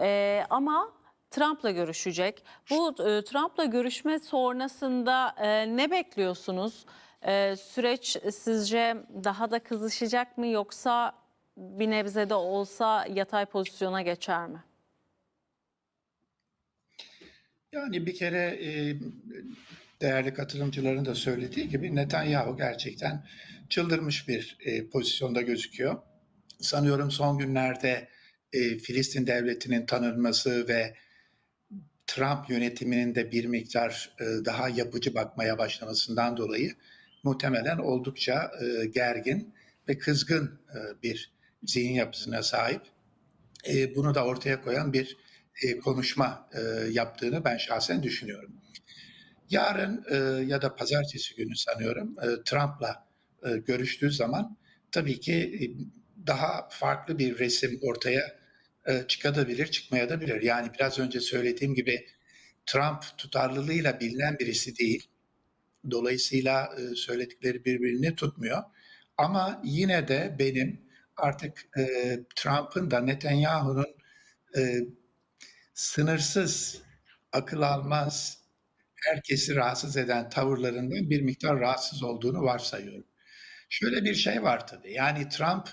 Ee, ama Trump'la görüşecek. Bu e, Trump'la görüşme sonrasında e, ne bekliyorsunuz? E, süreç sizce daha da kızışacak mı yoksa bir nebze de olsa yatay pozisyona geçer mi? Yani bir kere e, değerli katılımcıların da söylediği gibi Netanyahu gerçekten çıldırmış bir e, pozisyonda gözüküyor. Sanıyorum son günlerde e, Filistin devletinin tanınması ve Trump yönetiminin de bir miktar e, daha yapıcı bakmaya başlamasından dolayı muhtemelen oldukça e, gergin ve kızgın e, bir zihin yapısına sahip. E, bunu da ortaya koyan bir e, konuşma e, yaptığını ben şahsen düşünüyorum. Yarın e, ya da pazartesi günü sanıyorum e, Trump'la e, görüştüğü zaman tabii ki e, daha farklı bir resim ortaya çıkabilir, çıkmaya da bilir. Yani biraz önce söylediğim gibi Trump tutarlılığıyla bilinen birisi değil. Dolayısıyla e, söyledikleri birbirini tutmuyor. Ama yine de benim artık e, Trump'ın da Netanyahu'nun e, sınırsız, akıl almaz, herkesi rahatsız eden tavırlarından bir miktar rahatsız olduğunu varsayıyorum. Şöyle bir şey var tabii. Yani Trump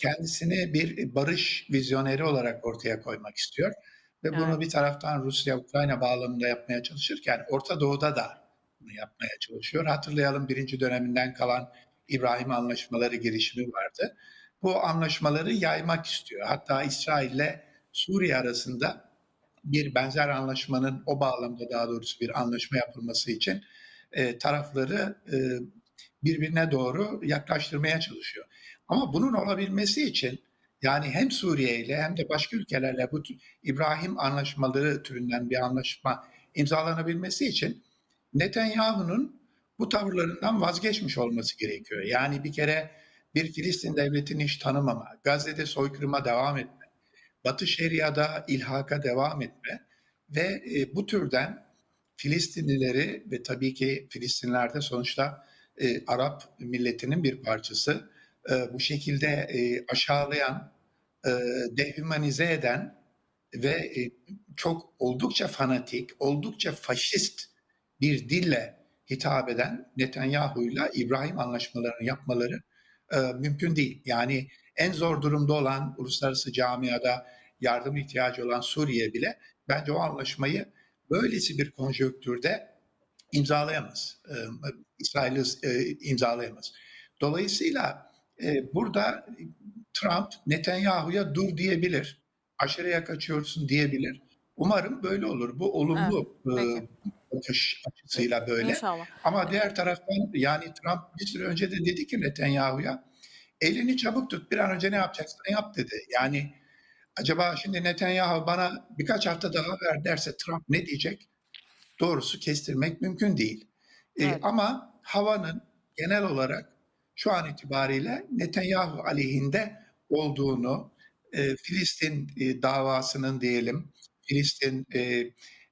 kendisini bir barış vizyoneri olarak ortaya koymak istiyor ve bunu Evet. bir taraftan Rusya-Ukrayna bağlamında yapmaya çalışırken Orta Doğu'da da bunu yapmaya çalışıyor. Hatırlayalım birinci döneminden kalan İbrahim Anlaşmaları girişimi vardı. Bu anlaşmaları yaymak istiyor. Hatta İsrail ile Suriye arasında bir benzer anlaşmanın o bağlamda daha doğrusu bir anlaşma yapılması için e, tarafları e, birbirine doğru yaklaştırmaya çalışıyor. Ama bunun olabilmesi için yani hem Suriye ile hem de başka ülkelerle bu İbrahim anlaşmaları türünden bir anlaşma imzalanabilmesi için Netanyahu'nun bu tavırlarından vazgeçmiş olması gerekiyor. Yani bir kere bir Filistin devletini hiç tanımama, Gazze'de soykırıma devam etme, Batı Şeria'da ilhaka devam etme ve e, bu türden Filistinlileri ve tabii ki Filistinler de sonuçta e, Arap milletinin bir parçası e, bu şekilde e, aşağılayan, e, dehumanize eden ve e, çok oldukça fanatik, oldukça faşist bir dille hitap eden Netanyahu'yla İbrahim anlaşmalarını yapmaları e, mümkün değil. Yani en zor durumda olan uluslararası camiada yardım ihtiyacı olan Suriye bile bence o anlaşmayı böylesi bir konjonktürde imzalayamaz. E, İsrail e, imzalayamaz. Dolayısıyla e, burada Trump Netanyahu'ya dur diyebilir. Aşırıya kaçıyorsun diyebilir. Umarım böyle olur. Bu olumlu Evet, e, bakış açısıyla böyle. İnşallah. Ama diğer taraftan yani Trump bir süre önce de dedi ki Netanyahu'ya elini çabuk tut bir an önce ne yapacaksan yap dedi. Yani acaba şimdi Netanyahu bana birkaç hafta daha ver derse Trump ne diyecek? Doğrusu kestirmek mümkün değil. E, Evet. ama havanın genel olarak şu an itibariyle Netanyahu aleyhinde olduğunu, e, Filistin e, davasının diyelim, Filistin e,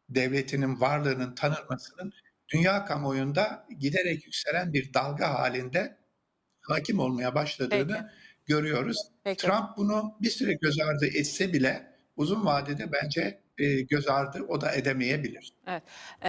devletinin varlığının tanınmasının dünya kamuoyunda giderek yükselen bir dalga halinde hakim olmaya başladığını Peki. görüyoruz. Peki. Trump bunu bir süre göz ardı etse bile uzun vadede bence e, göz ardı o da edemeyebilir. Evet.